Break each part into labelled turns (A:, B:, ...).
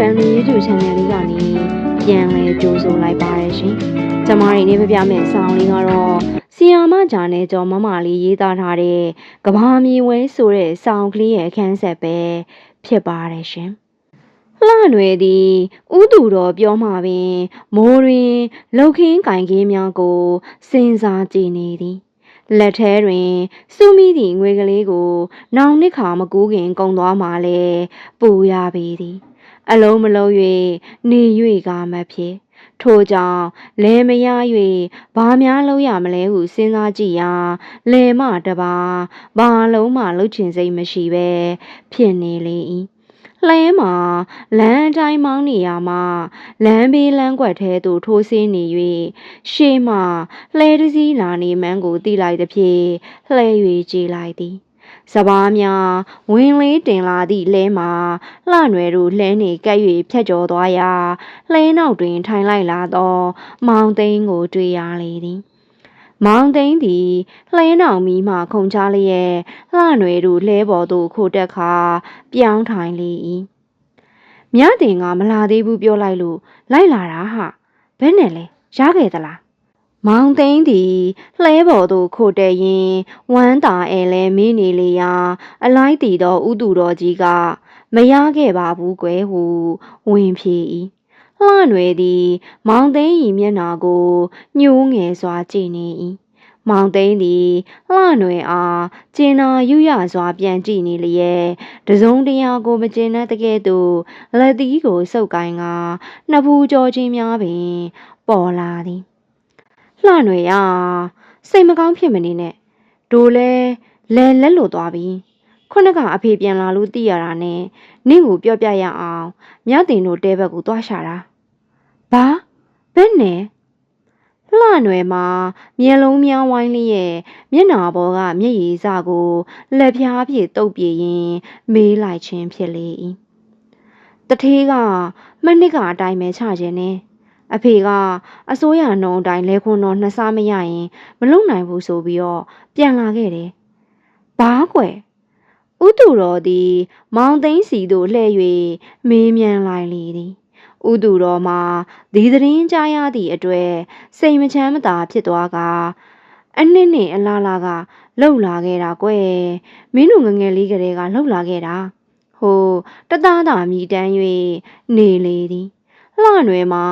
A: Family YouTube Channel လေးကနေပြန်လဲကြိုးဆိုလိုက်ပါရရှင်။ကျမတို့နေပြပြမယ့်ဆောင်းလေးကတော့ဆီယာမဂျာနဲ့ကျော်မမလေးရေးသားထားတဲ့ကဘာမြေဝဲဆိုတဲ့ဆောင်းကလေးရဲ့အခန်းဆက်ပဲဖြစ်ပါတယ်ရှင်။လှနွယ်သည်ဥသူတော်ပြောမှပင် မိုးတွင်လှုပ်ခင်းကင်ကင်းများကိုစဉ်းစားကြည့်နေသည်။လက်ထဲတွင်စုမိသည့်ငွေကလေးကို နောင်နှစ်ခါမကူးခင်ကုံသွားမှလည်းပူရပေသည် အလုံးမလုံး၍နေ၍ကမဖြစ်ထို့ကြောင့်လဲမရ၍ဘာများလုံးရမလဲဟုစဉ်းစားကြည့်ရာလဲမတပါဘာလုံးမှလှုပ်ချင်စိတ်မရှိပဲဖြစ်နေလေ၏လှဲမှာလမ်းအတိုင်းမောင်းနေရမှာလမ်းဘေးလမ်းကွက်ထဲသို့ထိုးဆင်းနေ၍ရှေ့မှလှဲတစည်းလာနေမှန်းကိုသိလိုက်သည်ဖြင့်လှဲ၍ကြည်လိုက်သည် စပားများဝင်းလေးတင်လာသည့်လဲမှာလှနွယ်တို့လှဲနေကပ်၍ဖြတ်ကျော်သွားရာလှဲနောက်တွင် ထိုင်လိုက်လာသော မောင်သိန်းကိုတွေ့ရလေသည်မောင်သိန်းသည်လှဲနောင်မီမှခုန်ချလျက်လှနွယ်တို့လှဲပေါ်သို့ခိုတက်ခါပြောင်းထိုင်လေ၏မြတင်ကမလာသေးဘူးပြောလိုက်လို့လိုက်လာတာဟာဘယ်နဲ့လဲရခဲ့သလား မောင်သိန်းသည်လှဲပေါ်သို့ခိုတက်ရင်းဝမ်းသာအဲလဲမင်းနေလေရာ အလိုက်တည်သောဥတူတော်ကြီးက မရခဲ့ပါဘူးကွယ်ဟုဝင်ဖြေ၏လှနွယ်သည် မောင်သိန်း၏မျက်နှာကိုညှိုးငယ်စွာကြည့်နေ၏မောင်သိန်းသည်လှနွယ်အားကျင်နာယူရစွာပြန်ကြည့်နေလျက်တစုံတရာကိုမကျင်တဲ့တကယ်သို့လက်သီးကိုစုပ်ကိုင်းကနှစ်ဖူးကြောချင်းများပင် ပေါ်လာသည် လှနွယ်ရာစိတ်မကောင်းဖြစ်မနေနဲ့ဒိုလဲလဲလက်လို့သွားပြီခုနကအဖေပြန်လာလို့သိရတာနဲ့နင့်ကိုပြောပြရအောင်မြတ်တင်တို့တဲဘက်ကိုသွားရှာတာဘာဘယ်နဲ့လှနွယ်မှာမျက်လုံးများဝိုင်းလျက်မျက်နာပေါ်ကမျက်ရည်စကိုလက်ဖြားဖြင့်တုပ်ပြရင်မေးလိုက်ခြင်းဖြစ်လေ၏တထေးကမနစ်ကအတိုင်းပဲချခြင်းနဲ့ အဖေကအစိုးရနှုံအတိုင်းလဲခွန်းတော့နှစ်စားမရရင်မလုံနိုင်ဘူးဆိုပြီးတော့ပြန်လာခဲ့တယ်ဘာကွယ်ဥတူတော်သည်မောင်သိန်းစီသို့လှည့်၍မေးမြန်းလိုက်လေသည်ဥတူတော်မှာဒီသတင်းကြားရသည့်အတွက်စိတ်မချမ်းမသာဖြစ်သွားကအနှစ်နှစ်အလားလားကလှုပ်လာခဲ့တာကွယ်မင်းတို့ငငယ်လေးကလေးကလှုပ်လာခဲ့တာဟိုတသားသာမြည်တမ်း၍နေလေသည် လှနွယ်မှာ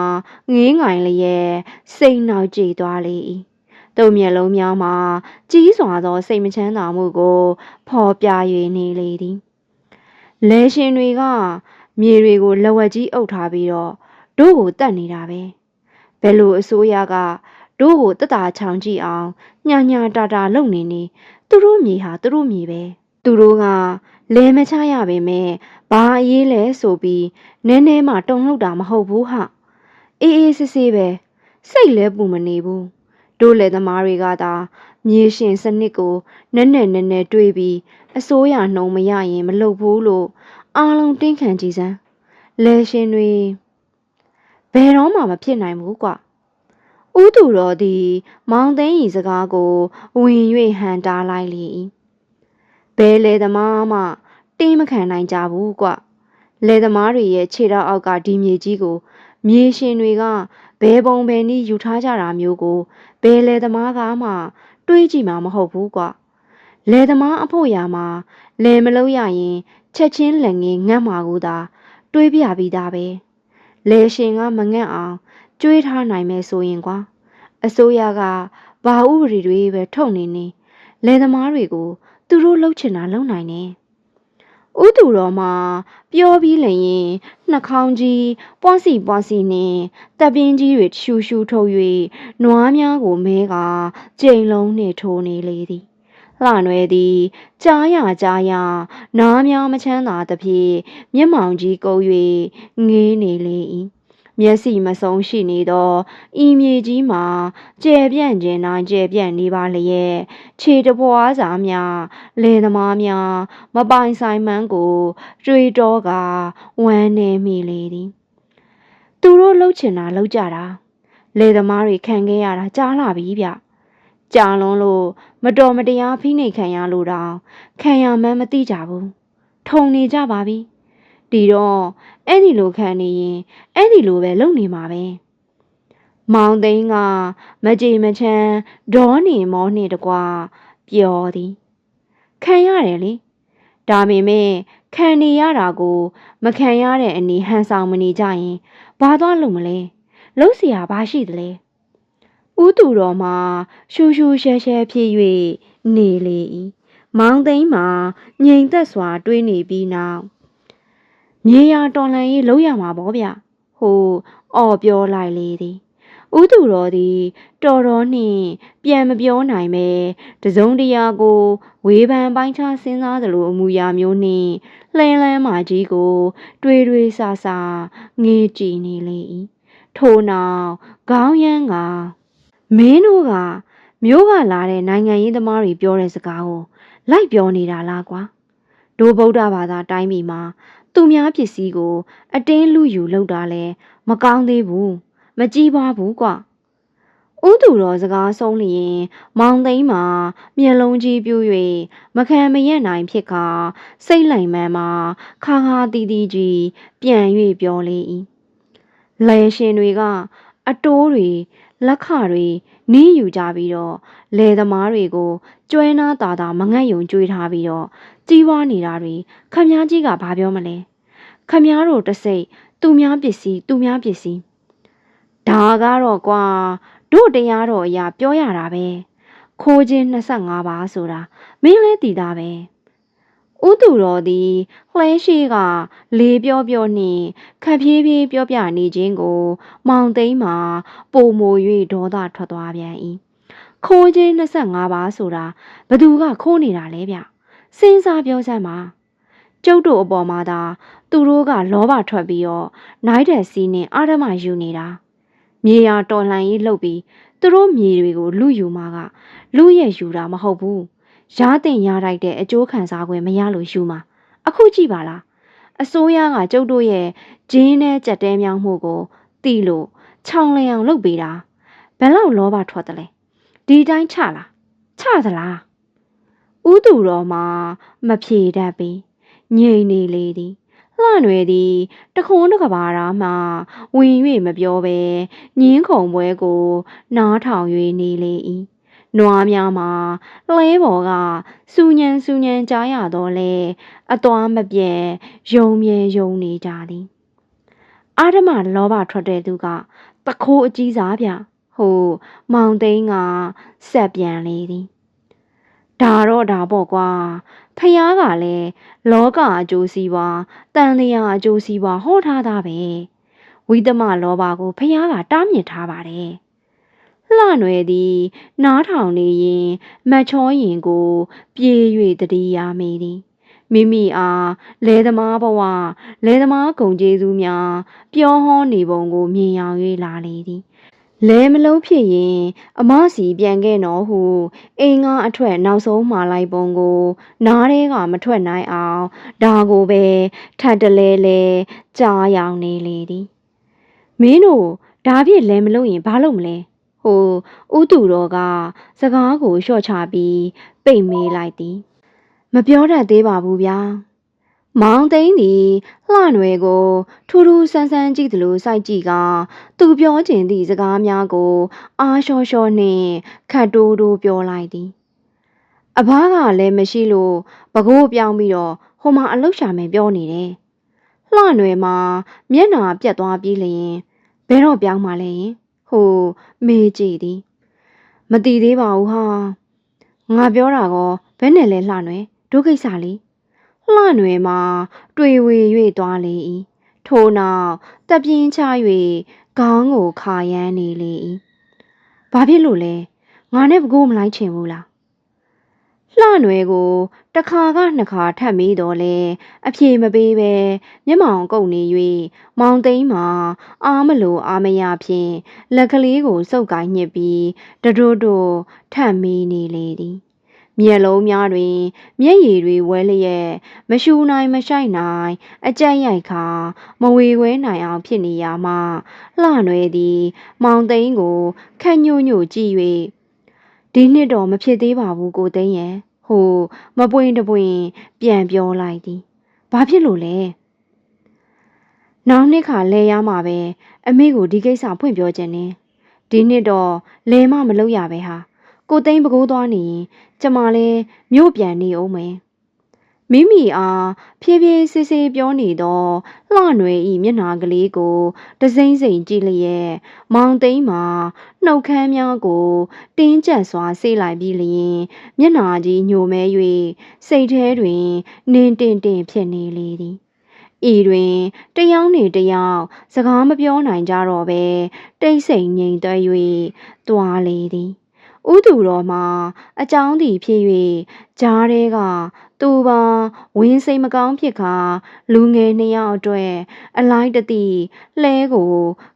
A: ငင်းငိုင်လျက်စိတ်နှောက်ကြည်သွားလေ၏သူ့မျက်လုံးများမှာကြီးစွာသောစိတ်မချမ်းသာမှုကိုဖော်ပြ၍နေလေသည်လဲရှင်တွေကမြေတွေကိုလက်ဝက်ကြီးအုပ်ထားပြီးတော့တို့ကိုတတ်နေတာပဲဘယ်လိုအစိုးရကတို့ကိုတက်တာချောင်ကြည့်အောင်ညညာတာတာလုပ်နေနေသူတို့မြေဟာသူတို့မြေပဲသူတို့ကလဲမချရပါမယ် ဘာအရေးလဲဆိုပြီးနည်းနည်းမှတုံ့လောက်တာမဟုတ်ဘူးဟာအေးအေးဆေးဆေးပဲစိတ်လဲပူမနေဘူးတို့လေသမားတွေကသာမြေရှင်စနစ်ကိုနက်နက်နဲနဲတွေးပြီးအစိုးရနှုံမရရင်မလုပ်ဘူးလို့အားလုံးတင်းခံကြည်စမ်းလဲရှင်တွေဘယ်တော့မှမဖြစ်နိုင်ဘူးကွာဥသူတော်သည်မောင်သိန်းဤစကားကိုဝင်၍ဟန်တားလိုက်လေ၏ဘယ်လေသမားမှ တင်းမခံနိုင်ကြဘူးကွလေသမားတွေရဲ့ခြေထောက်အောက်ကဒီမြေကြီးကို မြေရှင်တွေကဘယ်ပုံဘယ်နည်းယူထားကြတာမျိုးကိုဘယ်လေသမားကမှတွေးကြည့်မှာမဟုတ်ဘူးကွလေသမားအဖို့ရာမှာလေမလို့ရရင်ချက်ချင်းလက်ငင်းငတ်မှာကိုသာတွေးပြပြီးသားပဲလေရှင်ကမငတ်အောင်ကြွေးထားနိုင်မယ်ဆိုရင်ကွာအစိုးရကဘာဥပဒေတွေပဲထုတ်နေနေလယ်သမားတွေကို သူတို့လှုပ်ချင်တာလုပ်နိုင်တယ် ဥတူတော်မှာပြောပြီးလျင်နှာခေါင်းကြီးပွားစီပွားစီနဲ့တပ်ပင်းကြီးတွေရှူရှူထုတ်၍နွားများကိုမဲကကြိမ်လုံးနှင့်ထိုးနေလေသည်လှနွယ်သည်ကြားရကြားရနားများမချမ်းသာသဖြင့်မျက်မှောင်ကြီးကုပ်၍ငေးနေလေ၏ မျက်စိမဆုံးရှိနေသောဤမြေကြီးမှာကျဲပြန့်ခြင်းတိုင်းကျဲပြန့်နေပါလျက်ခြေတပွားစာများလေသမားများမပိုင်ဆိုင်မှန်းကိုတွေးတောကဝမ်းနေမိလေသည်သူတို့လှုပ်ချင်တာလှုပ်ကြတာလေသမားတွေခံခဲ့ရတာကြားလာပြီဗျကြာလွန်းလို့မတော်မတရားဖိနှိပ်ခံရလို့တောင်ခံရမှန်းမသိကြဘူးထုံနေကြပါပြီ ဒီတော့အဲ့ဒီလိုခံနေရင်အဲ့ဒီလိုပဲလုပ်နေမှာပဲမောင်သိန်းကမကြည်မချမ်းဒေါနေမောနှင့်တကွာပျော်သည်ခံရတယ်လေဒါပေမဲ့ခံနေရတာကို မခံရတဲ့အနေဟန်ဆောင်မနေကြရင်ဘာသွားလို့မလဲလုံးเสียဘာရှိသလဲဥသူတော်မှာရှူရှူရှဲရှဲဖြစ်၍နေလေ၏မောင်သိန်းမှာငြိမ်သက်စွာတွေးနေပြီးနောက် မြေယာတော်လန်ရေးလုံးရမှာပေါ့ဗျဟိုအော်ပြောလိုက်လေသည်ဥသူတော်သည်တော်တော်နှင့်ပြန်မပြောနိုင်ပဲတစုံတရာကိုဝေဖန်ပိုင်းခြားစဉ်းစားသလိုအမူအရာမျိုးနှင့်လှဲလန်းမာကြီးကို တွေးတွေးဆဆငေးကြည့်နေလေ၏ထို့နောက်ခေါင်းရမ်းကမင်းတို့ကမျိုးကလာတဲ့နိုင်ငံရေးသမားတွေပြောတဲ့စကားကိုလိုက်ပြောနေတာလားကွာဒိုဗုဒ္ဓဘာသာတိုင်းပြည်မှာ သူများပစ္စည်းကို အတင်းလူယူလောက်တာလဲမကောင်းသေးဘူးမကြည့်ပါဘူးကွာဥသူတော်စကားဆုံးလျင် မောင်သိန်းမှာမျက်လုံးကြီးပြူ၍မခံမရက်နိုင်ဖြစ်ခါစိတ်လိုက်မှန်းမှာခါခါတီးတီးကြီးပြန်၍ပြောလေ၏လဲရှင်တွေက အတိုးတွေလက်ခတွေနီးယူကြပြီးတော့လယ်သမားတွေကိုကျွဲနာတာတာမငတ်ယုံကြွေးထားပြီးတော့ကြီးဝါနေတာတွေခမည်းကြီးကဘာပြောမလဲခမည်းတို့တစိတ်သူများပစ္စည်းသူများပစ္စည်းဒါကတော့ကွာတို့တရားတော်အရာပြောရတာပဲခိုးခြင်း25ပါးဆိုတာမင်းလဲတည်တာပဲ ဥသူတော်သည်လှဲရှိက လေပြောပြောနှင့်ခပ်ဖြည်းဖြည်းပြောပြနေခြင်းကို မောင်သိမ်းမှာပုံမို၍ဒေါသထွက်သွားပြန်၏ခိုးခြင်း25ပါးဆိုတာဘသူကခိုးနေတာလဲဗျစဉ်းစားပြောစမ်းပါကျုပ်တို့အပေါ်မှာသာသူတို့ကလောဘထွက်ပြီးတော့နိုင်တဲ့စီးနဲ့အာရမယူနေတာမြေယာတော်လှန်ရေးလုပ်ပြီးသူတို့မြေတွေကိုလူယူမှာကလူရဲ့ယူတာမဟုတ်ဘူး ရားတင်ရလိုက်တဲ့အကျိုးခံစား권မရလို့ယူမှာအခုကြည့်ပါလားအစိုးရကကျုပ်တို့ရဲ့ဂျင်းနဲ့ကြက်တဲမြောင်းမှုကိုတီးလို့ခြောင်လျအောင်လုပ်ပေးတာဘယ်လောက်လောဘထွက်တယ်လဲဒီတိုင်းချလားချသလားဥသူတော်မှာမဖြေတတ်ပြီငြိမ်နေလေသည်လှနွယ်သည်တခုံးတစ်ကဘာရာမှဝင်၍မပြောဘဲညင်းခုံပွဲကို နားထောင်၍နေလေ၏ နွားများမှာလဲပေါ်ကစူညံစူညံကြားရတော့လေအသွားမပြဲယုံမြဲယုံနေကြသည်အာဓမလောဘထွက်တဲ့သူကတခိုးအကြီးစားဗျဟိုမောင်သိန်းကဆက်ပြန်လေသည်ဒါတော့ဒါပေါ့ကွာဖះကလည်းလောကအကျိုးစီးပွားတန်တရားအကျိုးစီးပွားဟောထားတာပဲဝိသမလောဘကိုဖះကတားမြစ်ထားပါတယ် လှနွယ်သည် နားထောင်နေရင်မတ်ချောရင်ကို ပြေး၍တတိယာမိသည်မိမိအားလဲသမားဘဝလဲသမားဂုံကျေးဇူးများပြောဟောနေပုံကိုမြင်ရောင်၍လာလေသည်လဲမလုံးဖြစ်ရင် အမစီပြန်ခဲ့နော်ဟုအိမ်ကအထွက်နောက်ဆုံးမှာလိုက်ပုံကို နားထဲကမထွက်နိုင်အောင်ဒါကိုပဲထပ်တလဲလဲကြားရောင်နေလေသည်မင်းတို့ဒါဖြင့်လဲမလို့ရင်ဘာလုပ်မလဲ ဟိုဥတူတော်ကစကားကိုလျှော့ချပြီးပိတ်မေးလိုက်သည်မပြောတတ်သေးပါဘူးဗျာမောင်သိန်းသည်လှနွယ်ကိုထူးထူးဆန်းဆန်းကြည့်သလိုစိုက်ကြည့်ကသူပြောချင်သည့်စကားများကို အားလျှော့လျှော့နှင့်ခတ်တိုးတိုးပြောလိုက်သည်အဘကလည်းမရှိလို့ပကိုးပြောင်းပြီးတော့ဟိုမှာအလုတ်ရှာမယ်ပြောနေတယ်လှနွယ်မှာမျက်နာပြတ်သွားပြီးလျင်ဘယ်တော့ပြောင်းမှလဲရင် ဟိုမေးကြည့်သည်မတီသေးပါဘူးဟာငါပြောတာကောဘယ်နဲ့လဲလှနွယ်ဒုကိစ္စလေးလှနွယ်မှာ တွေ့ဝေ၍သွားလေ၏ထို့နောက်တပ်ပြင်းချ၍ခေါင်းကိုခါရမ်းနေလေ၏ဘာဖြစ်လို့လဲငါနဲ့ဘကိုးမလိုက်ချင်ဘူးလား လှနွယ်ကိုတစ်ခါကနှစ်ခါထပ်မေးတော့လဲအပြေမပေးပဲမျက်မှောင်ကုတ်နေ၍မောင်သိန်းမှာအားမလို့အားမရဖြင့်လက်ကလေးကိုစုပ်ကိုင်းညစ်ပြီးတဒို့တို့ထပ်မေးနေလေသည်မျက်လုံးများတွင် မျက်ရည်တွေဝဲလျက်မရှူနိုင်မဆိုင်နိုင် အကြက်ရိုက်ခါမဝေဝဲနိုင်အောင်ဖြစ်နေရမှလှနွယ်သည် မောင်သိန်းကိုခန့်ညို့ညို့ကြည့်၍ဒီနှစ်တော့မဖြစ်သေးပါဘူးကိုသိန်းရဲ့ ဟိုမပွင့်တပွင့်ပြန်ပြောလိုက်သည်ဘာဖြစ်လို့လဲနောက်နှစ်ခါလဲရမှာပဲအမေကိုဒီကိစ္စဖွင့်ပြောခြင်းနဲ့ဒီနှစ်တော့လဲမမလုပ်ရပဲဟာကိုသိန်းပကိုးသွားနေရင်ကျမလည်းမြို့ပြန်နေအောင်မယ် မိမိအားဖြည်းဖြည်းစစ်စစ်ပြောနေတော့လှနွယ်ဤမျက်နာကလေးကိုတစိမ့်စိမ့်ကြည့်လျက်မောင်သိန်းမှာနှုတ်ခမ်းများကို တင်းကျပ်စွာဆေးလိုက်ပြီးလျင်မျက်နာကြီးညိုမဲ၍စိတ်ထဲတွင် နင်းတင်တင်ဖြစ်နေလေသည်ဤတွင်တယောက်နှင့်တယောက်စကားမပြောနိုင်ကြတော့ဘဲတိတ်ဆိတ်ငြိမ်သက်၍တွားလေသည် ဥသူတော်မှာ အကြောင်းသည်ဖြစ်၍ကြားထဲကသူပါဝင်းစိတ်မကောင်းဖြစ်ခါလူငယ်နှစ်ယောက်အတွက်အလိုက်တတိလှဲကို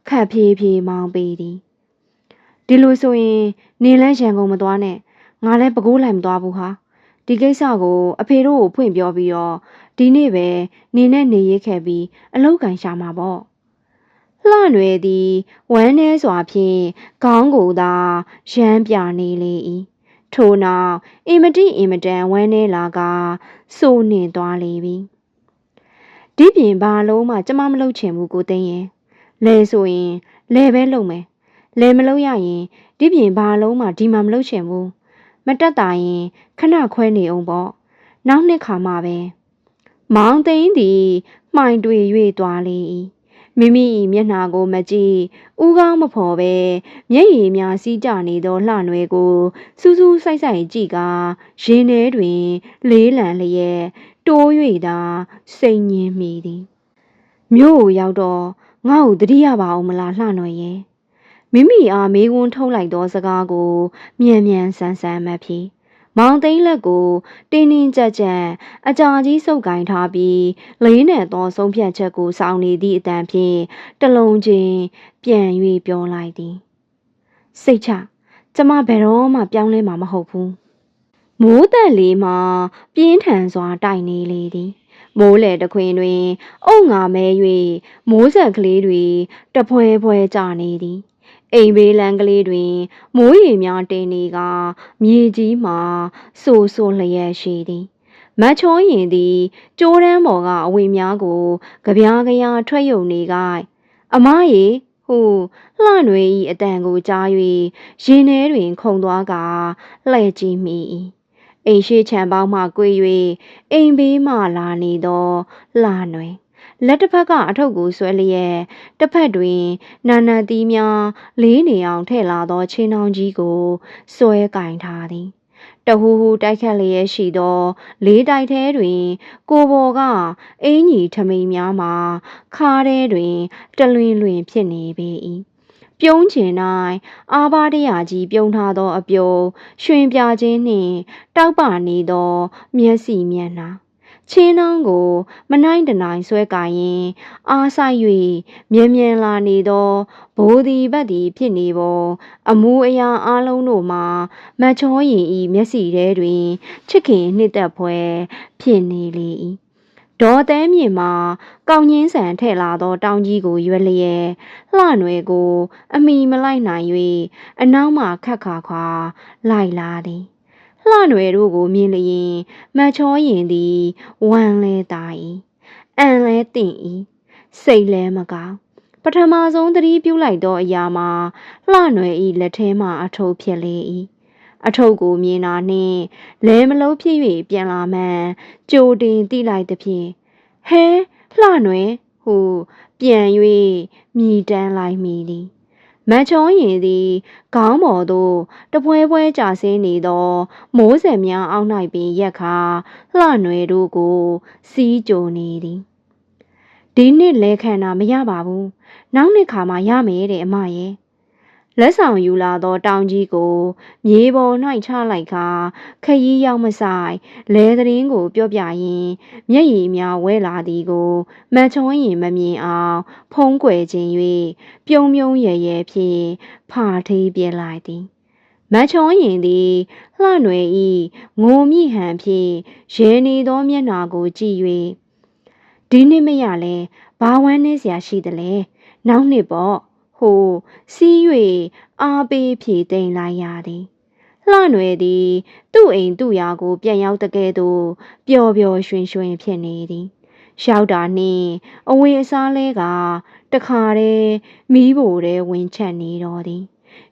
A: ခတ်ဖြည်းဖြည်းမောင်းပေးသည်ဒီလိုဆိုရင်နေလဲရန်ကုန်မသွားနဲ့ငါလည်းပကိုးလိုက်မသွားဘူးဟာဒီကိစ္စကိုအဖေတို့ကိုဖွင့်ပြောပြီးတော့ဒီနေ့ပဲနေနဲ့နေရခဲ့ပြီးအလောက်ကန်ရှာမှာပေါ့ လှနွယ်သည်ဝမ်းနေစွာဖြင့်ခေါင်းကိုသာရမ်းပြနေလေ၏ထို့နောက်အင်မတိအင်မတန်ဝမ်းနေလာကစိုးနှင်သွားလေပြီဒီပြင်ဘာလုံးမှကျမမလုပ်ချင်ဘူးကိုသိန်းရင်လဲဆိုရင်လဲပဲလုပ်မယ်လဲမလုပ်ရရင်ဒီပြင်ဘာလုံးမှဒီမှာမလုပ်ချင်ဘူးမတက်တာရင်ခဏခွဲနေအောင်ပေါ့နောက်နှစ်ခါမှပဲမောင်သိန်းသည်မှိုင်တွေ၍သွားလေ၏ မိမိ၏မျက်နှာကိုမကြည့်ဥကောင်းမဖော်ပဲမျက်ရည်များစီးကျနေသောလှနွယ်ကိုစူးစူးဆိုင်ဆိုင်ကြည့်ကရင်ထဲတွင် လေးလံလျက်တိုး၍သာစိတ်ညင်းမိသည်မြို့ကိုရောက်တော့ငါ့ကိုတတိယပါအောင်မလားလှနွယ်ရဲ့မိမိအားမေးခွန်းထုတ်လိုက်သောစကားကိုမြန်မြန်ဆန်ဆန်မဖြစ် မောင်သိန်းလက်ကိုတင်းတင်းကြပ်ကြပ်အကြာကြီးစုပ်ကင်ထားပြီးလေးနဲ့သောဆုံးဖြတ်ချက်ကိုစောင့်နေသည့်အတန်ဖြင့်တလုံးချင်းပြန်၍ပြောလိုက်သည်စိတ်ချကျမဘယ်တော့မှပြောင်းလဲမှာမဟုတ်ဘူးမိုးတက်လေးမှာပြင်းထန်စွာတိုက်နေလေသည်မိုးလေတခွင်တွင် အုံငါမဲ၍မိုးဆက်ကလေးတွေတဖွဲဖွဲကျနေသည် အိမ်ဘေးလမ်းကလေးတွင်မိုးရေများတင်နေကမြေကြီးမှာဆူဆူလျက်ရှိသည်မတ်ချောရင်သည်ကျိုးတန်းပေါ်ကအဝေများကိုကြပြားကြရာထွက်ယုံနေကအမရေဟုလှနွေ၏အတန်ကိုကြား၍ရင်ထဲတွင် ခုန်သွားကလှဲ့ကြည့်မိ၏အိမ်ရှိချံပေါင်းမှကွေ၍အိမ်ဘေးမှလာနေသောလှနွေ လက်တစ်ဖက်ကအထုပ်ကိုဆွဲလျက်တစ်ဖက်တွင်နာနာသီးများလေးနေအောင်ထည့်လာသောချင်းနှောင်းကြီးကိုဆွဲကင်ထားသည်တဟူဟူတိုက်ခတ်လျက်ရှိသော လေးတိုက်ထဲတွင် ကိုဘော်ကအင်းကြီးထမိန်များမှာခါးထဲတွင်တလွင်လွင်ဖြစ်နေပေ၏ပြုံးချင်၌အာဘာတရာကြီးပြုံးထားသောအပြုံရွှင်ပြခြင်းနှင့်တောက်ပနေသော မျက်စိမျက်နှာ ချင်းနှောင်းကိုမနိုင်တနိုင်ဆွဲကာရင်အားဆိုင်၍မြဲမြံလာနေသောဘိုးဒီဘတ်ဒီဖြစ်နေပေါ်အမူအရာအလုံးတို့မှာမချောရင်ဤမျက်စီထဲတွင်ချစ်ခင်နှစ်သက်ဖွယ်ဖြစ်နေလေ၏ဒေါ်သဲမြင့်မှာကောင်းငင်းဆန်ထဲ့လာသောတောင်ကြီးကိုရွက်လျက်လှနွယ်ကို အမိမလိုက်နိုင်၍အနောက်မှခက်ခါခွာလိုက်လာသည် လှနွယ်တို့ကိုမြင်လျင်မချောရင်သည်ဝမ်းလဲတာ၏အံလဲတင်၏စိတ်လဲမကောင်းပထမဆုံးသတိပြုလိုက်သောအရာမှာလှနွယ်၏လက်ထဲမှအထုပ်ဖြစ်လေ၏အထုပ်ကိုမြင်တာနှင့်လဲမလုံးဖြစ်၍ပြန်လာမှန်ကြိုတင်တိလိုက်သည်ဖြင့်ဟဲလှနွယ်ဟုပြန်၍မြည်တမ်းလိုက်မိသည် မချုံရင်သည်ခေါင်းပေါ်သို့တပွဲပွဲကြာဆင်းနေသော မိုးစက်များအောက်၌ပင်ရက်ခါလှနွယ်တို့ကိုစီးကြိုနေသည်ဒီနှစ်လဲခံတာမရပါဘူးနောက်နှစ်ခါမှရမယ်တဲ့အမရဲ့ လက်ဆောင်ယူလာသောတောင်ကြီးကို မြေပေါ်၌ချလိုက်ခါခရီးရောက်မဆိုင်လဲသတင်းကို ပြောပြရင်းမျက်ရည်များဝဲလာသည်ကိုမချောရင်မမြင်အောင် ဖုံးကွယ်ခြင်း၍ပြုံးပြုံးရရဲဖြင့်ဖာထေးပြလိုက်သည်မချောရင်သည်လှနွယ်ဤငိုမိဟန်ဖြင့်ရဲနေသောမျက်နှာကိုကြည့်၍ဒီနှစ်မရလဲဘာဝမ်းနေစရာရှိသလဲနောက်နှစ်ပေါ့ ဟိုစီး၍အားပေးဖြည့်သိမ့်လိုက်ရသည်လှနွယ်သည် သူ့အိမ်သူ့ယာကို ပြန်ရောက်တကယ်သို့ပျော်ပျော်ရွှင်ရွှင်ဖြစ်နေသည်ရောက်တာနှင့်အဝေးအစားလဲကတခါတည်းမီးဖိုတဲ့ဝင်ချက်နေတော်သည်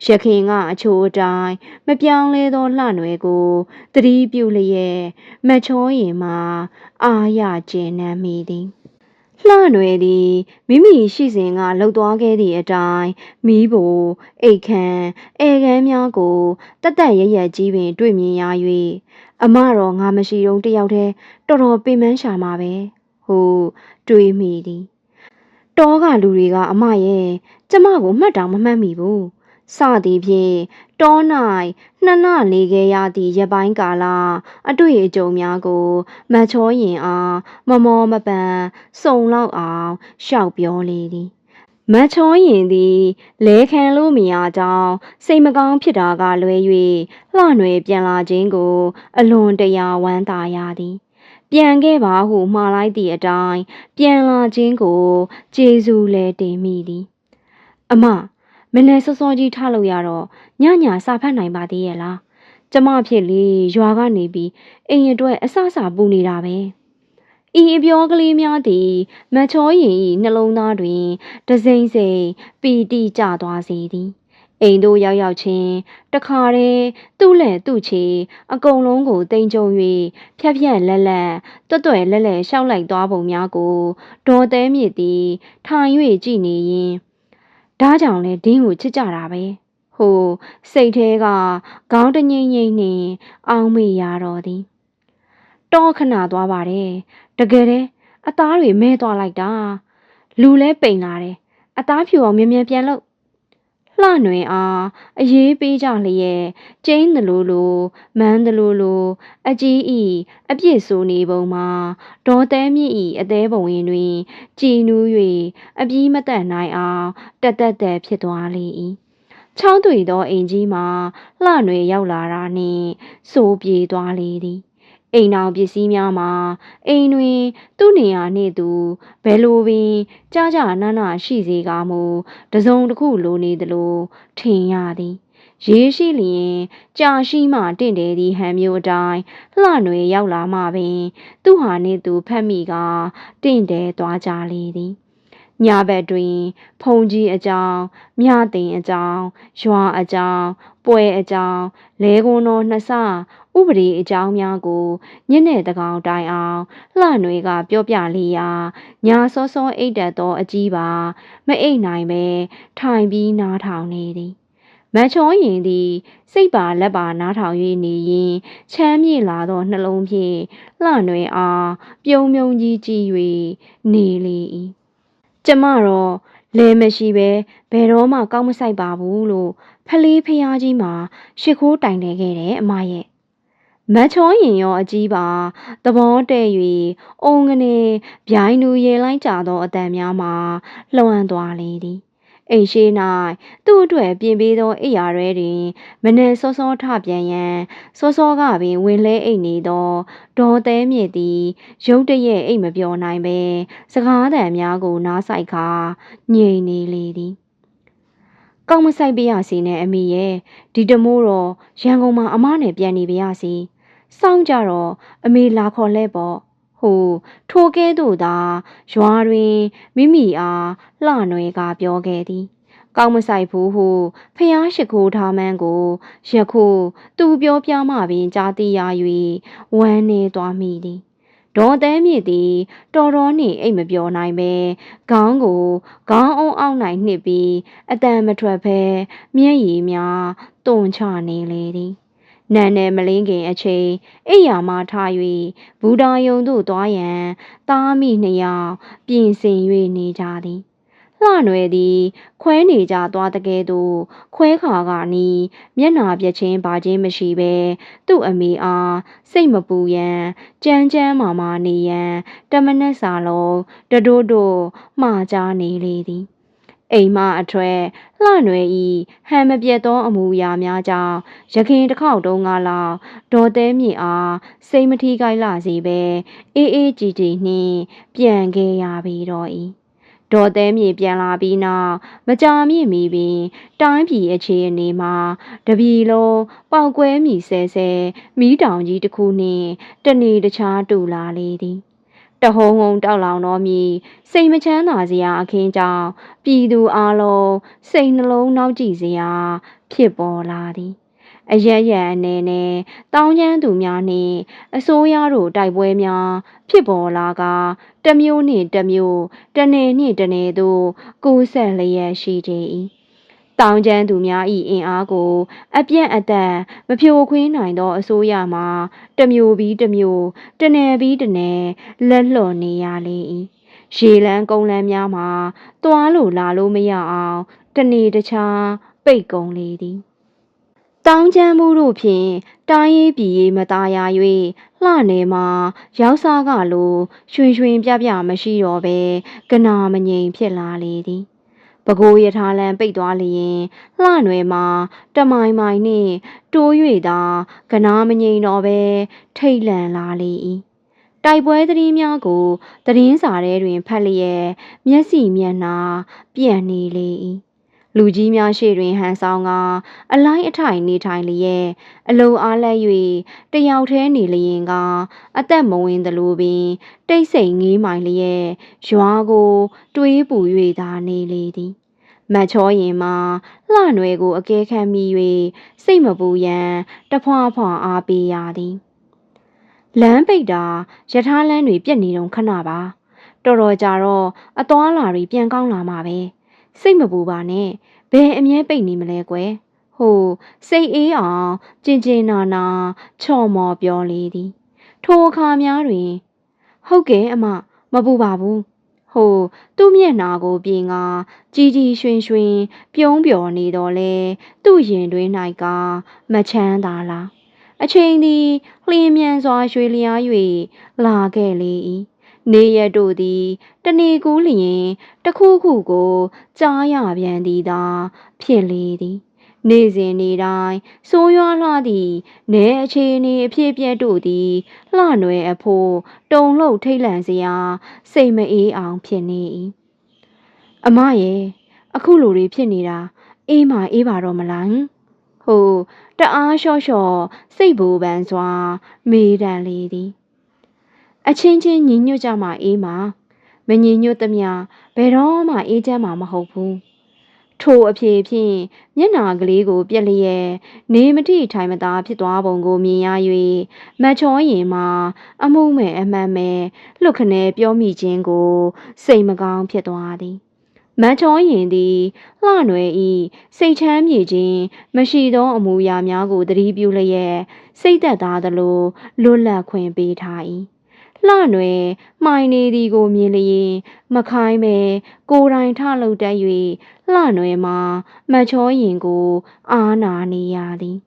A: ရခင်ကအချိုအတိုင်းမပြောင်းလဲသောလှနွယ်ကိုသတိပြုလျက်မချောရင်မှအာရကျဉ်နှံမိသည် လှနွယ်သည်မိမိရှိစဉ်ကလှုပ်သွားခဲ့သည့်အတိုင်းမိဘအိတ်ခမ်းဧကန်းများကိုတတ်တတ်ရရကြီးပင် တွေ့မြင်ရ၍အမတော်ငါမရှိတော့တယောက်တည်းတော်တော်ပင်ပန်းရှာမှာပဲဟုတွေးမိသည်တောကလူတွေကအမရဲ့ကျမကိုမှတ်တောင်မမှတ်မိဘူး စသည်ဖြင့်တော၌နှစ်လနေခဲ့ရသည့်ရပိုင်းကာလအတွေ့အကြုံများကိုမချောရင်အားမမောမပန်စုံလောက်အောင်ရှောက်ပြောလေသည်မချောရင်သည်လဲခံလို့မရကြောင်းစိတ်မကောင်းဖြစ်တာကလွဲ၍လှနွယ်ပြန်လာခြင်းကို အလွန်တရာဝမ်းသာရသည်ပြန်ခဲ့ပါဟုမှားလိုက်သည့်အတိုင်းပြန်လာခြင်းကိုကျေးဇူးလဲတင်မိသည် အမ မနေ့စောစောကြီးထားလို့ရတော့ညညစာဖတ်နိုင်ပါသေးရဲ့လားကျမဖြစ်လေရွာကနေပြီးအိမ်အတွက်အဆအစာပူနေတာပဲဤအပြောကလေးများသည် မချောရင်ဤနှလုံးသားတွင်တစိမ့်စိမ့်ပီတိကျသွားစေသည်အိမ်တို့ရောက်ရောက်ချင်းတခါတည်းသူ့လက်သူ့ချေအကုန်လုံးကိုတိမ်ကြုံ၍ဖြက်ဖြက်လက်လက်တွတ်တွယ်လက်လက်ရှောက်လိုက်သွားပုံများကိုဒေါ်သေးမြစ်သည်ထိုင်၍ကြည်နေရင် ဒါကြောင့်လဲဒင်းကိုချစ်ကြတာပဲဟိုစိတ်သေးကခေါင်းတငိမ့်ငိမ့်နှင့်အောင်းမေရတော်သည်တော့ခဏသွားပါတယ်တကယ်တည်းအသားတွေမဲသွားလိုက်တာလူလဲပိန်လာတယ်အသားဖြူအောင်မြန်မြန်ပြန်လို့ လှနွင်အားအရေးပေးကြလျက်ကျင်းသလိုလိုမန်းသလိုလိုအကြီးဤအပြစ်ဆိုနေပုံမှာဒေါ်တဲမြင့်ဤအသေးဘဝင်တွင်ကြည်နူး၍အပြီးမတတ်နိုင်အောင်တက်တက်တက်ဖြစ်သွားလေ၏ချောင်းတွေသောအိမ်ကြီးမှာလှနွယ်ရောက်လာတာနှင့်စိုးပြေသွားလေသည် အိမ်တော်ပစ္စည်းများမှာအိမ်တွင် သူ့နေရာနှင့်သူဘယ်လိုပင်ကြာကြာနာနာရှိစေကာမူတစုံတစ်ခုလိုနေသလိုထင်ရသည်ရေးရှိလျင်ကြာရှိမှတင့်တယ်သည့်ဟန်မျိုးအတိုင်းလှနွယ်ရောက်လာမှပင် သူ့ဟာနှင့်သူဖတ်မိကတင့်တယ်သွားကြလေသည်ညဘက်တွင် ဖုန်ကြီးအကြောင်းမြသိန်အကြောင်းရွာအကြောင်းပွဲအကြောင်းလဲကုန်းတော်နှစ်ဆ ဥပဒေအကြောင်းများကိုညနေတကောင်တိုင်အောင်လှနွေကပြောပြလျာညာစောစောအိတ်တက်သောအကြီးပါ မအိတ်နိုင်ပဲထိုင်ပြီးနားထောင်နေသည်မချောရင်သည်စိတ်ပါလက်ပါနားထောင်၍နေရင်ချမ်းမြေ့လာသောနှလုံးဖြင့်လှနွေအားပြုံးပြုံးကြီးကြည့်၍နေလေ၏ကျမတော့လဲမရှိပဲဘယ်တော့မှကောင်းမဆိုင်ပါဘူးလို့ဖလေးဖျားကြီးမှာရှ िख ိုးတိုင်တယ်ခဲ့တယ်အမရဲ့ မချောရင်ရောအကြီးပါသဘောတဲ့၍အုံကနေဗျိုင်းလူရေလိုက်ကြသောအတန်များမှာလှမ်းသွားလေသည်အိမ်ရှိ၌သူ့အတွက်ပြင်ပေးသောအိယာရဲတွင်မနှဲစောစောထပြန်ရန်စောစောကပင်ဝင်လဲအိတ်နေသောဒေါ်သေးမြင့်သည်ရုတ်တရက်အိတ်မပြောနိုင်ပဲစကားသံများကိုနားဆိုင်ခါငြိမ်နေလေသည်ကောင်းမဆိုင်ပြရစီနဲ့အမိရဲ့ဒီတမိုးတော့ရန်ကုန်မှာအမနဲ့ပြန်နေပြရစီ စောင်းကြတော့အမေလာခေါ်လဲပေါ့ဟိုထိုကဲ့သို့သာရွာတွင်မိမိအားလှနွယ်ကပြောခဲ့သည်ကောင်းမဆိုင်ဘူးဟုဖျားရှိခိုးထားမှန်းကိုယခုသူပြောပြမှပင်ကြားသိရ၍ဝမ်းနေသွားမိသည်ဒေါ်သဲမြင့်သည်တော်တော်နှင့်အိတ်မပြောနိုင်ပဲခေါင်းကိုခေါင်းအောင်အောင်နိုင်နှစ်ပြီးအတန်မထွက်ဘဲမျက်ရည်များတုန်ချနေလေသည် နန်းနယ်မလင်းခင်အချိန်အိယာမှထား၍ဘူတာယုံသို့သွားရန်သားမိနှစ်ယောက်ပြင်ဆင်၍နေကြသည်လှနွယ်သည်ခွဲနေကြသွားတကယ်သို့ခွဲခါကနီးမျက်နာပြချင်းပါချင်းမရှိပဲသူ့အမေအားစိတ်မပူရန်ကြမ်းကြမ်းမာမာနေရန်တမနက်စာလုံးတတိုးတိုးမှားကြနေလေသည် အိမ်မအထွဲလှနွယ်ဤဟန်မပြတ်သောအမူအရာများကြောင့်ရခင်တစ်ခေါက်တုန်းကလောက်ဒေါ်သေးမြင့်အားစိတ်မထီးကိုက်လာစေပဲအေးအေးကြည်ကြည်နှင့်ပြန်ခဲ့ရပြီတော့ဤဒေါ်သေးမြေပြန်လာပြီးနောက်မကြာမြင့်မီပင်တိုင်းပြည်အခြေအနေမှာတပြီလုံးပေါက်ကွဲမိဆဲဆဲမိတောင်ကြီးတစ်ခုနှင့်တနေတခြားတူလာလေသည် တဟုံဟုံတောက်လောင်တော်မီစိတ်မချမ်းသာစရာအခင်းကြောင့်ပြည်သူအလုံးစိတ်နှလုံးနောက်ကြည့်စရာဖြစ်ပေါ်လာသည်အရရအနေနဲ့တောင်းကျမ်းသူများနှင့်အစိုးရတို့တိုက်ပွဲများဖြစ်ပေါ်လာကတစ်မျိုးနှင့်တစ်မျိုးတစ်နယ်နှင့်တစ်နယ်သို့ကူးဆက်လျက်ရှိကြ၏ တောင်းကျမ်းသူများ၏အင်အားကို အပြန့်အသတ်မဖြိုခွင်းနိုင်သောအစိုးရမှာတစ်မျိုးပြီးတစ်မျိုးတစ်နယ်ပြီးတစ်နယ်လက်လွန်နေရလေ၏ရေလန်းကုန်းလန်းများမှာတွားလို့လာလို့မရအောင်တစ်နေ့တစ်ခြားပိတ်ကုန်လေသည်တောင်းချမ်းမှုတို့ဖြင့်တိုင်းရေးပြည်ရေးမသားရ၍လှနေမှာရောက်စားကလိုရွှင်ရွှင်ပြပြမရှိတော့ဘဲကနာမငြိမ်ဖြစ်လာလေသည် ပကိုးရထားလမ်းပိတ်သွားလျင်လှနွယ်မှာတမိုင်မိုင်နှင့်တိုး၍သာကနာမငြိမ်တော့ဘဲထိတ်လန့်လာလေ၏တိုက်ပွဲသတင်းများကိုသတင်းစာထဲတွင်ဖတ်လျက်မျက်စိမျက်နှာပြန့်နေလေ၏ လူကြီးများရှေ့တွင်ဟန်ဆောင်က အလိုင်းအထိုင်နေထိုင်လျက်အလိုအားလဲ၍တယောက်တည်းနေလျင်ကအသက်မဝင်သလိုပင် တိတ်ဆိတ်ငေးမိုင်လျက်ရွာကို တွေးပူ၍သာနေလေသည်မတ်ချောရင်မှာလှနွယ်ကိုအကဲခတ်မိ၍စိတ်မပူရန်တဖွာဖွာအားပေးရသည်လမ်းပိတ်တာယထာလမ်းတွေပြက်နေတော့ခဏပါတော်တော်ကြာတော့အသွားလာတွေပြန်ကောင်းလာမှာပဲ စိတ်မပူပါနဲ့ဘယ်အမြဲပိတ်နေမလဲကွယ်ဟိုစိတ်အေးအောင်ကျင်ကျင်နာနာချော့မော်ပြောလေသည် ထိုအခါများတွင် ဟုတ်ကဲ့အမမပူပါဘူးဟိုသူ့မျက်နှာကိုပြင်ကကြီးကြီးရွှင်ရွှင် ပြုံးပျော်နေတော့လေသူ့ရင်တွင်၌ကမချမ်းသာလားအချိန်သည်လျင်မြန်စွာရွှေလျား၍လာခဲ့လေ၏ နေရတို့သည်တနေကူးလျင်တစ်ခုခုကိုကြားရပြန်သည်သာဖြစ်လေသည်နေ့စဉ်နေ့တိုင်းစိုးရွားလှသည့်နဲအခြေအနေအဖြစ်ပြက်တို့သည်လှနွယ်အဖို့တုံလှုပ်ထိတ်လန့်စရာစိတ်မအေးအောင်ဖြစ်နေ၏အမရဲ့အခုလိုတွေဖြစ်နေတာအေးမအေးပါတော့မလားဟိုတအားလျှော့လျှော့စိတ်ဘူပန်စွာမေးတန်လေသည် အချင်းချင်းညီညွတ်ကြမှအေးမှာမညီညွတ်သမျှဘယ်တော့မှအေးချမ်းမှာမဟုတ်ဘူးထိုအဖြစ်ဖြင့်မျက်နာကလေးကို ပြက်လျက်နေမတိထိုင်မသာဖြစ်သွားပုံကိုမြင်ရ၍မတ်ချောရင်မှာ အမှုမဲ့အမှန်မဲ့လွတ်ခနဲပြောမိခြင်းကို စိတ်မကောင်းဖြစ်သွားသည်မတ်ချောရင်သည်လှနွယ်ဤစိတ်ချမ်းမြေခြင်းမရှိသောအမူအရာများကိုသတိပြုလျက်စိတ်သက်သာသလိုလွတ်လပ်ခွင့်ပေးထား၏ လှနွယ်မှိုင်နေသည်ကိုမြင်လျင်မခိုင်းပဲကိုယ်တိုင်ထလှုပ်တတ်၍လှနွယ်မှာမတ်ချောရင်ကိုအာနာနေရသည်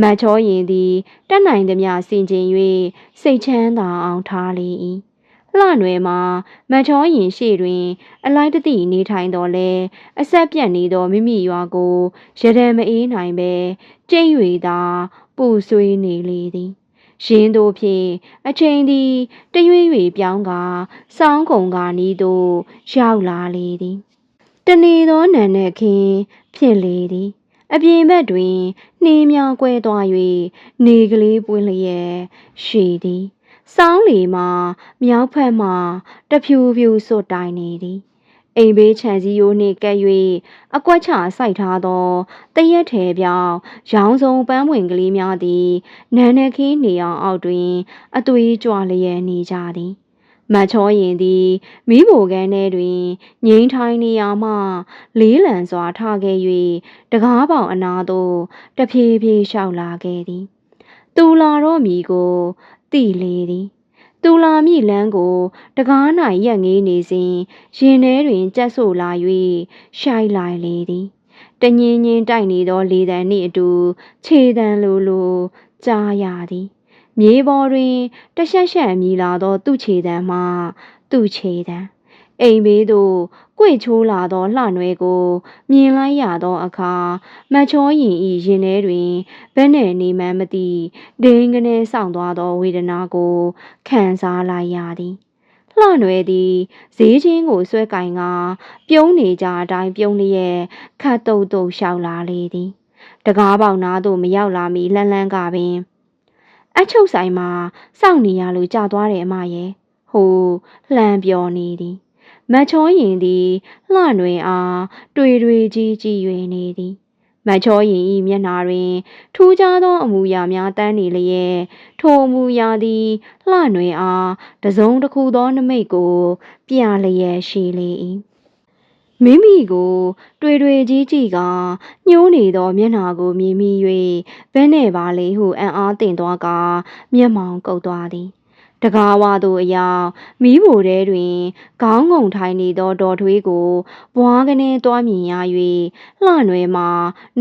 A: မတ်ချောရင်သည်တက်နိုင်သမျှစင်ကြင်၍စိတ်ချမ်းသာအောင်ထားလေ၏လှနွယ်မှာမတ်ချောရင်ရှေ့တွင် အလိုက်တသိနေထိုင်တော်လဲအဆက်ပြတ်နေသောမိမိရွာကိုရဒံမအေးနိုင်ပဲကျိတ်၍သာပူဆွေးနေလေသည် ရင်းတို့ဖြင့်အချိန်သည်တရွေ့၍ပြောင်းကာစောင်းကုံကာနီးသို့ရောက်လာလေသည်တနေသောနံနက်ခင်းဖြစ်လေသည်အပြင်ဘက်တွင်နှင်းများကွဲသွား၍နေကလေးပွင့်လျက်ရှိသည်စောင်းလီမှာမြောက်ဖက်မှတဖြူဖြူစွတ်တိုင်နေသည် အိမ်ဘေးခြံစည်းရိုးနှင့်ကပ်၍အကွက်ချစိုက်ထားသောတရက်ထဲပြောင်ရောင်စုံပန်းဝင်ကလေးများသည်နန်းနှခင်းနေအောင်အောက်တွင် အသွေးကြွလျက်နေကြသည်မတ်ချောရင်သည်မိဘကန်းထဲတွင်ငိမ့်ထိုင်နေရာမှလေးလံစွာထခဲ့၍တကားပေါင်အနာသို့တဖြည်းဖြည်းလျှောက်လာခဲ့သည် သူလာတော့မီကိုတိလေသည် သူလာမိလန်းကို တကား၌ရက်ငေးနေစဉ်ရင်ထဲတွင်ကြက်ဆို့လာ၍ရှိုက်လိုက်လေသည်တငင်းငင်းတိုက်နေသောလေတံနှင့်အတူခြေတံလိုလိုကြားရသည်မြေပေါ်တွင်တရှက်ရှက်မြည်လာသောသူ့ခြေတံမှသူ့ခြေတံအိမ်ဘေးသို့ ကြွေချိုးလာသောလှနွယ်ကို မြင်လိုက်ရသောအခါမတ်ချောရင်ဤရင်ထဲတွင်ဘယ်နဲ့နေမှန်းမသိဒိန်ကနေဆောင်သွားသောဝေဒနာကိုခံစားလိုက်ရသည်လှနွယ်သည်ဈေးချင်းကိုဆွဲကင်ကပြုံးနေကြအတိုင်းပြုံးလျက်ခတ်တုတ်တုတ်ရှောက်လာလေသည်တကားပေါက်နားသို့မရောက်လာမီလှမ်းလှမ်းကပင်အချုပ်ဆိုင်မှာစောင့်နေရလို့ကြာသွားတယ်အမရဲ့ဟဟိုလှမ်းပြောနေသည် မတ်ချောရင်သည်လှနှွေအားတွေ့တွေ့ကြီးကြည်၍နေသည်မတ်ချောရင်ဤမျက်နာတွင် ထူးခြားသောအမူအရာများတန်းနေလျက်ထိုအမူအရာသည်လှနှွေအားတစုံတစ်ခုသောနမိတ်ကို ပြလျက်ရှိလေ၏မိမိကိုတွေ့တွေ့ကြီးကြည်ကညှိုးနေသောမျက်နှာကိုမြင်မိ၍ဘဲနဲ့ပါလေဟုအံ့အားသင့်သွားကမျက်မှောင်ကုပ်သွားသည် တကားဝသို့အရောက်မီးဖိုထဲတွင် ခေါင်းငုံထိုင်နေသောဒေါ်ထွေးကိုဘွားကနေတွားမြင်ရ၍လှနွယ်မှာ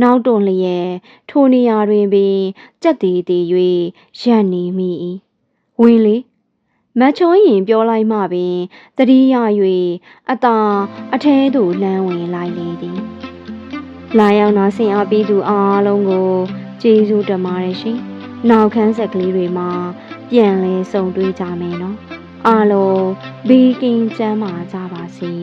A: နောက်တွန့်လျက်ထိုနေရာတွင်ပင်ကြက်တီတီ၍ရပ်နေမိ၏ဝင်လေမတ်ချောရင်ပြောလိုက်မှပင်တတိယ၍အသာအထဲသို့လမ်းဝင်လိုက်လေသည်လာရောက်နာဆင်အားပေးသူအားလုံးကိုကျေးဇူးတင်ပါတယ်ရှင်နောက်ခန်းဆက်ကလေးတွေမှာ ပြန်လဲစုံတွေ့ကြမယ်နော်အားလုံးဘေးကင်းကျန်းမာကြပါစေ